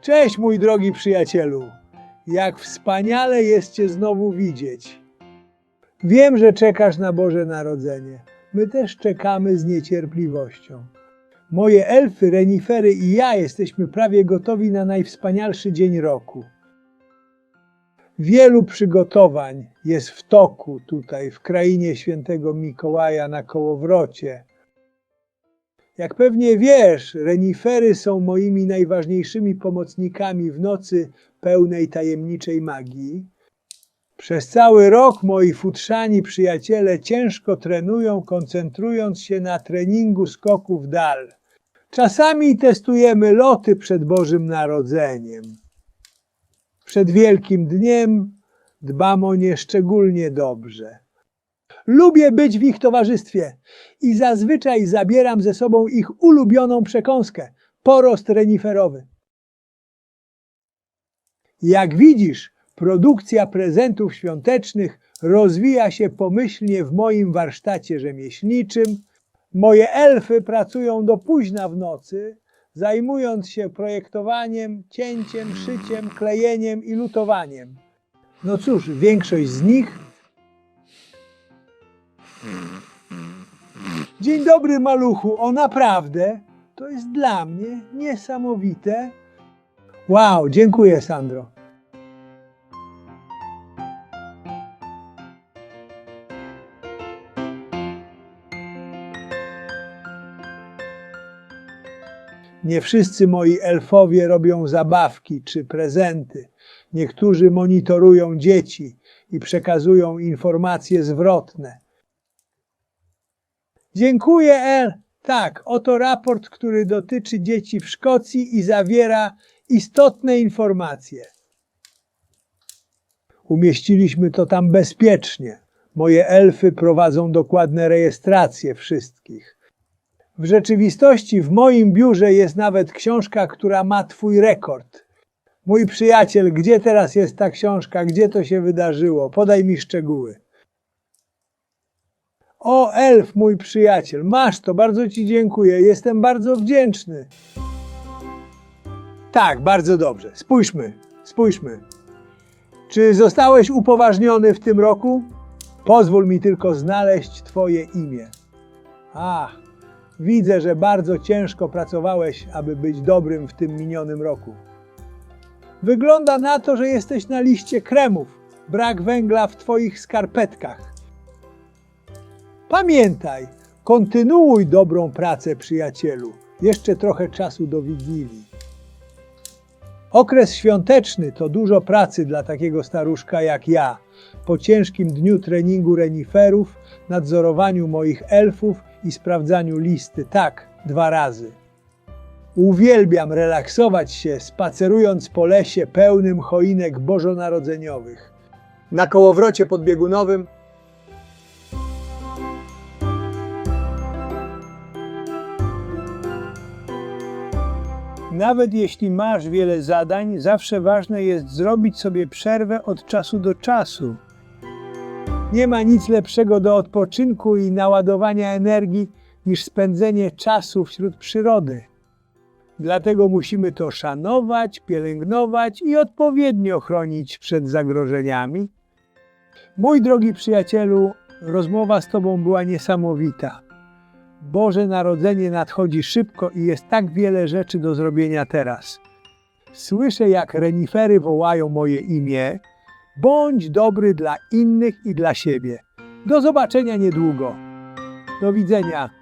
Cześć, mój drogi przyjacielu. Jak wspaniale jest Cię znowu widzieć. Wiem, że czekasz na Boże Narodzenie. My też czekamy z niecierpliwością. Moje elfy, renifery i ja jesteśmy prawie gotowi na najwspanialszy dzień roku. Wielu przygotowań jest w toku tutaj, w krainie świętego Mikołaja na Kołowrocie. Jak pewnie wiesz, renifery są moimi najważniejszymi pomocnikami w nocy pełnej tajemniczej magii. Przez cały rok moi futrzani przyjaciele ciężko trenują, koncentrując się na treningu skoku w dal. Czasami testujemy loty przed Bożym Narodzeniem. Przed Wielkim Dniem dbam o nie szczególnie dobrze. Lubię być w ich towarzystwie i zazwyczaj zabieram ze sobą ich ulubioną przekąskę porost reniferowy. Jak widzisz, produkcja prezentów świątecznych rozwija się pomyślnie w moim warsztacie rzemieślniczym. Moje elfy pracują do późna w nocy, zajmując się projektowaniem, cięciem, szyciem, klejeniem i lutowaniem. No cóż, większość z nich Dzień dobry, maluchu. O naprawdę? To jest dla mnie niesamowite. Wow, dziękuję, Sandro. Nie wszyscy moi elfowie robią zabawki czy prezenty. Niektórzy monitorują dzieci i przekazują informacje zwrotne. Dziękuję, El. Tak, oto raport, który dotyczy dzieci w Szkocji i zawiera istotne informacje. Umieściliśmy to tam bezpiecznie. Moje elfy prowadzą dokładne rejestracje wszystkich. W rzeczywistości w moim biurze jest nawet książka, która ma twój rekord. Mój przyjaciel, gdzie teraz jest ta książka? Gdzie to się wydarzyło? Podaj mi szczegóły. O, elf, mój przyjaciel, masz to, bardzo ci dziękuję, jestem bardzo wdzięczny. Tak, bardzo dobrze. Spójrzmy, spójrzmy. Czy zostałeś upoważniony w tym roku? Pozwól mi tylko znaleźć Twoje imię. Ach, widzę, że bardzo ciężko pracowałeś, aby być dobrym w tym minionym roku. Wygląda na to, że jesteś na liście kremów. Brak węgla w Twoich skarpetkach. Pamiętaj, kontynuuj dobrą pracę, przyjacielu. Jeszcze trochę czasu do Wigilii. Okres świąteczny to dużo pracy dla takiego staruszka jak ja. Po ciężkim dniu treningu reniferów, nadzorowaniu moich elfów i sprawdzaniu listy. Tak, dwa razy. Uwielbiam relaksować się, spacerując po lesie pełnym choinek bożonarodzeniowych. Na kołowrocie podbiegunowym Nawet jeśli masz wiele zadań, zawsze ważne jest zrobić sobie przerwę od czasu do czasu. Nie ma nic lepszego do odpoczynku i naładowania energii niż spędzenie czasu wśród przyrody. Dlatego musimy to szanować, pielęgnować i odpowiednio chronić przed zagrożeniami. Mój drogi przyjacielu, rozmowa z Tobą była niesamowita. Boże Narodzenie nadchodzi szybko i jest tak wiele rzeczy do zrobienia teraz. Słyszę, jak renifery wołają moje imię. Bądź dobry dla innych i dla siebie. Do zobaczenia niedługo. Do widzenia.